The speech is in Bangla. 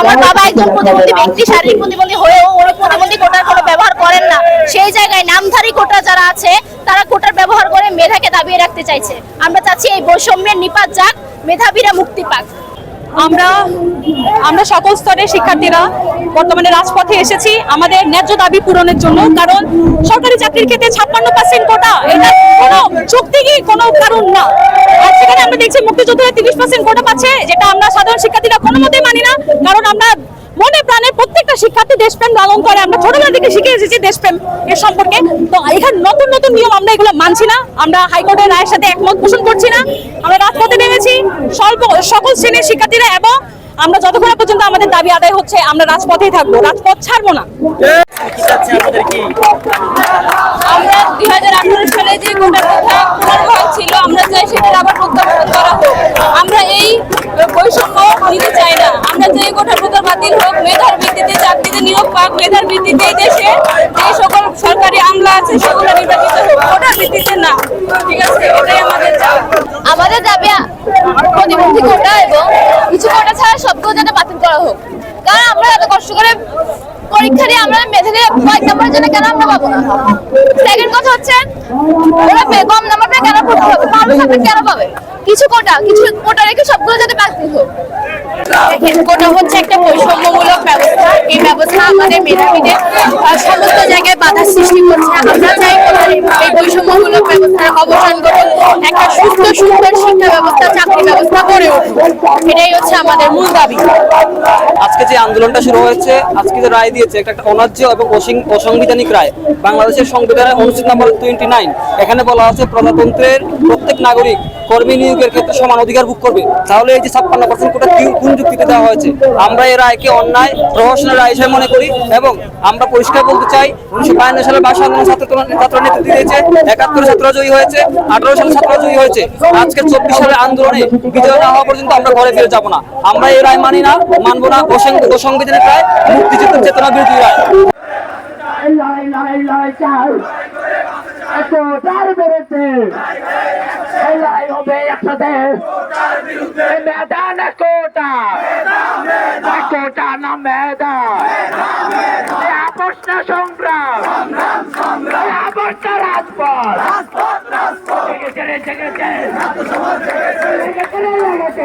আমার বাবা একজন প্রতিবন্ধী ব্যক্তি শারীরিক প্রতিবন্ধী হয়েও ওরা প্রতিবন্ধী কোটার কোনো ব্যবহার করেন না। সেই জায়গায় নামধারী কোটা যারা আছে তারা কোটার ব্যবহার করে মেধাকে দাবিয়ে রাখতে চাইছে। আমরা চাচ্ছি এই বৈষম্যের নিপাত যাক মেধাবীরা মুক্তি পাক। আমরা আমরা সকল স্তরের শিক্ষার্থীরা বর্তমানে রাজপথে এসেছি। আমাদের ন্যায্য দাবি পূরণের জন্য কারণ সরকারি চাকরির ক্ষেত্রে ছাপ্পান্ন পার্সেন্ট কোটা এটা কোনো যৌক্তিকই কোনো কারণ না? আর সেখানে আমরা দেখছি মুক্তিযোদ্ধারা তিরিশ পার্সেন্ট কোটা পাচ্ছে, যেটা আমরা সাধারণ শিক্ষার্থীরা কোনো মতেই মানি না, কারণ আমরা মনে প্রাণে প্রত্যেকটা শিক্ষার্থী দেশপ্রেম লালন করে, আমরা ছোটবেলা থেকে শিখে এসেছি দেশপ্রেম এর সম্পর্কে। তো এখানে নতুন নতুন নিয়ম আমরা এগুলো মানছি না, আমরা হাইকোর্টের রায়ের সাথে একমত পোষণ করছি না। আমরা রাজপথে নেমেছি, স্বল্প সকল শ্রেণির শিক্ষার্থীরা এবং আমরা যতক্ষণ পর্যন্ত আমাদের দাবি আদায় হচ্ছে, আমরা রাজপথেই থাকব, রাজপথ ছাড়বো না। দুই হাজার আঠারো সালে যে কোটা আমরা চাই সেটা আবার প্রত্যাবর্তন করা হোক। আমরা এই বৈষম্য নিতে চাই না। আমরা চাই কোটা প্রথা বাতিল হোক, মেধার ভিত্তিতে, চাকরিতে নিয়োগ পাক, মেধার ভিত্তিতে এই যে সকল সরকারি আমলা আছে, সেগুলো নির্বাচিত হোক কোটার না। আমাদের আমাদের দাবি প্রতিবন্ধী কোটা এবং কিছু কোটা ছাড়া সবগুলো যাতে বাতিল করা হোক। কারণ আমরা এত কষ্ট করে পরীক্ষা দিয়ে আমরা মেধাকে কয়েক নম্বরের জন্য কেন আমরা পাবো না? সেকেন্ড কথা হচ্ছে, ওরা কম নাম্বার পেয়ে কেন পড়তে হবে ভালো সাবজেক্ট কেন পাবে? কিছু কোটা কিছু কোটা রেখে সবগুলো যাতে বাতিল হোক। কোটা হচ্ছে একটা বৈষম্যমূলক ব্যবস্থা। এই ব্যবস্থা আমাদের মেধাবীদের সমস্ত জায়গায় বাধা সৃষ্টি করছে। আমরা চাই কোটার এই এই ব্যবস্থার অবসান একটা সুস্থ, সুন্দর শিক্ষা ব্যবস্থা, চাকরি ব্যবস্থা উঠুক। এটাই হচ্ছে আমাদের মূল দাবি। আজকে যে আন্দোলনটা শুরু হয়েছে, আজকে যে রায় দিয়েছে একটা অন্যায্য এবং অসিং- অসাংবিধানিক রায়। বাংলাদেশের সংবিধানের অনুচ্ছেদ নাম্বার টোয়েন্টি নাইন এখানে বলা আছে প্রজাতন্ত্রের প্রত্যেক নাগরিক কর্মী নিয়োগের ক্ষেত্রে সমান অধিকার ভোগ করবে। তাহলে এই যে ছাপ্পান্ন পার্সেন্ট কোটা কোন যুক্তিতে দেওয়া হয়েছে? আমরা এই রায়কে অন্যায়, প্রহসনের রায় হিসেবে মনে করি এবং আমরা পরিষ্কার বলতে চাই, উনিশশো বায়ান্ন সালে ভাষা আন্দোলন ছাত্র ছাত্র নেতৃত্ব দিয়েছে একাত্তরে ছাত্র জয়ী হয়েছে, আঠারো সালে ছাত্র জয়ী হয়েছে। আজকে চব্বিশ সালের আন্দোলনে বিজয় না হওয়া পর্যন্ত আমরা ঘরে ফিরে যাব না। আমরা এই রায় মানি না, মানবো না অসংবিধানিক অসংবিধানিক রায় মুক্তিযুদ্ধের চেতনা বিরোধী রায়। না সংগ্রাম। আপোষ না রাজপথ জেগেছে রে, জেগেছে। জেগেছে রে, জেগেছে।